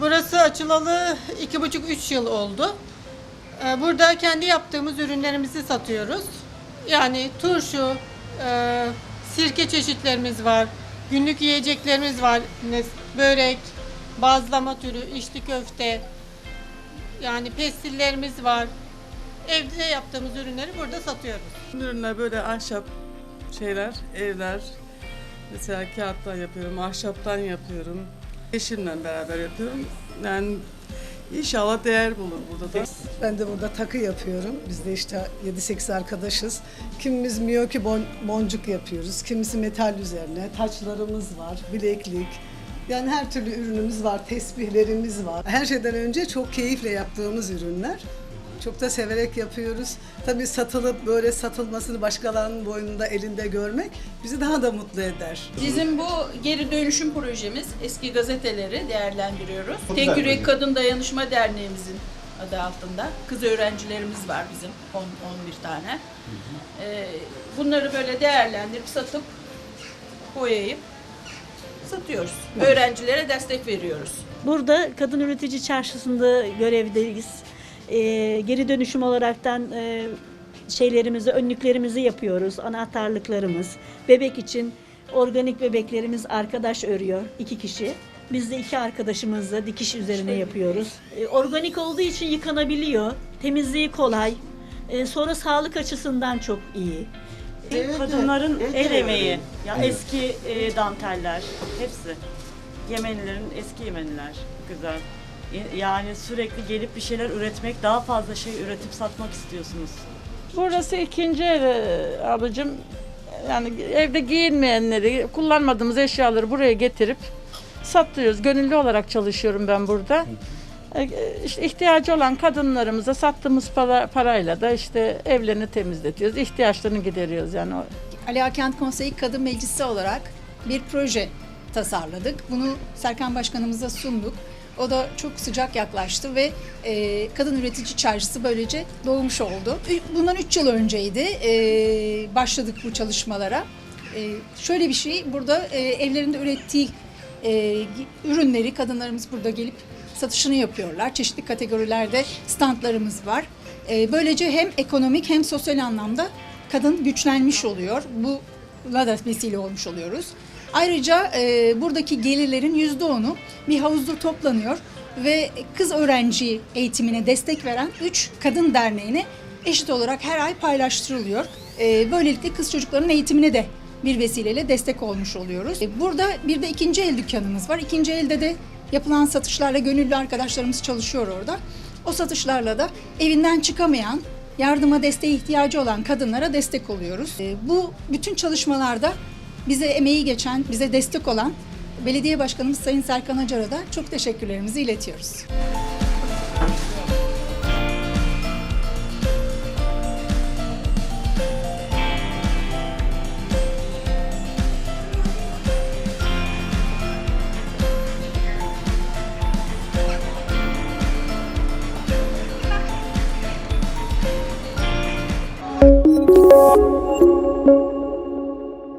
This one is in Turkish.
Burası açılalı iki buçuk üç yıl oldu. Ee, Burada kendi yaptığımız ürünlerimizi satıyoruz. Yani turşu, e, sirke çeşitlerimiz var, günlük yiyeceklerimiz var, börek, bazlama türü, içli köfte, yani pestillerimiz var. Evde yaptığımız ürünleri burada satıyoruz. Ürünler böyle ahşap şeyler, evler. Mesela kağıttan yapıyorum, ahşaptan yapıyorum. Eşimle beraber yapıyorum. Yani inşallah değer bulur burada da. Ben de burada takı yapıyorum. Biz de işte 7-8 arkadaşız. Kimimiz miyoki bon, boncuk yapıyoruz. Kimisi metal üzerine. Taçlarımız var, bileklik. Yani her türlü ürünümüz var, tesbihlerimiz var. Her şeyden önce çok keyifle yaptığımız ürünler. Çok da severek yapıyoruz. Tabii satılıp böyle satılmasını başkalarının boynunda elinde görmek bizi daha da mutlu eder. Bizim bu geri dönüşüm projemiz eski gazeteleri değerlendiriyoruz. Çok Tek güzel Yürek proje. Kadın Dayanışma Derneğimizin adı altında. Kız öğrencilerimiz var bizim 10 11 tane. Ee, bunları böyle değerlendirip satıp boyayıp satıyoruz. Öğrencilere destek veriyoruz. Burada kadın üretici çarşısında görevdeyiz. Ee, geri dönüşüm olaraktan e, şeylerimizi, önlüklerimizi yapıyoruz, anahtarlıklarımız. Bebek için organik bebeklerimiz arkadaş örüyor, iki kişi. Biz de iki arkadaşımızla dikiş üzerine yapıyoruz. Ee, organik olduğu için yıkanabiliyor, temizliği kolay. Ee, sonra sağlık açısından çok iyi. Kadınların el emeği, ya eski e, danteller, hepsi. Yemenilerin eski Yemeniler, güzel. Yani sürekli gelip bir şeyler üretmek, daha fazla şey üretip satmak istiyorsunuz. Burası ikinci ev e, ablacığım. Yani evde giyinmeyenleri, kullanmadığımız eşyaları buraya getirip satıyoruz. Gönüllü olarak çalışıyorum ben burada. E, İşte ihtiyacı olan kadınlarımıza sattığımız para, parayla da işte evlerini temizletiyoruz. ihtiyaçlarını gideriyoruz yani. Ali Kent Konseyi Kadın Meclisi olarak bir proje tasarladık. Bunu Serkan Başkanımıza sunduk. O da çok sıcak yaklaştı ve e, Kadın Üretici Çarşısı böylece doğmuş oldu. Bundan 3 yıl önceydi e, başladık bu çalışmalara. E, şöyle bir şey, burada e, evlerinde ürettiği e, ürünleri kadınlarımız burada gelip satışını yapıyorlar. Çeşitli kategorilerde standlarımız var. E, böylece hem ekonomik hem sosyal anlamda kadın güçlenmiş oluyor. Buna da vesile olmuş oluyoruz. Ayrıca e, buradaki gelirlerin yüzde onu bir havuzda toplanıyor ve kız öğrenci eğitimine destek veren 3 kadın derneğine eşit olarak her ay paylaştırılıyor. E, böylelikle kız çocukların eğitimine de bir vesileyle destek olmuş oluyoruz. E, Burada bir de ikinci el dükkanımız var. İkinci elde de yapılan satışlarla gönüllü arkadaşlarımız çalışıyor orada. O satışlarla da evinden çıkamayan, yardıma desteğe ihtiyacı olan kadınlara destek oluyoruz. E, Bu bütün çalışmalarda bize emeği geçen, bize destek olan Belediye Başkanımız Sayın Serkan Acar'a da çok teşekkürlerimizi iletiyoruz.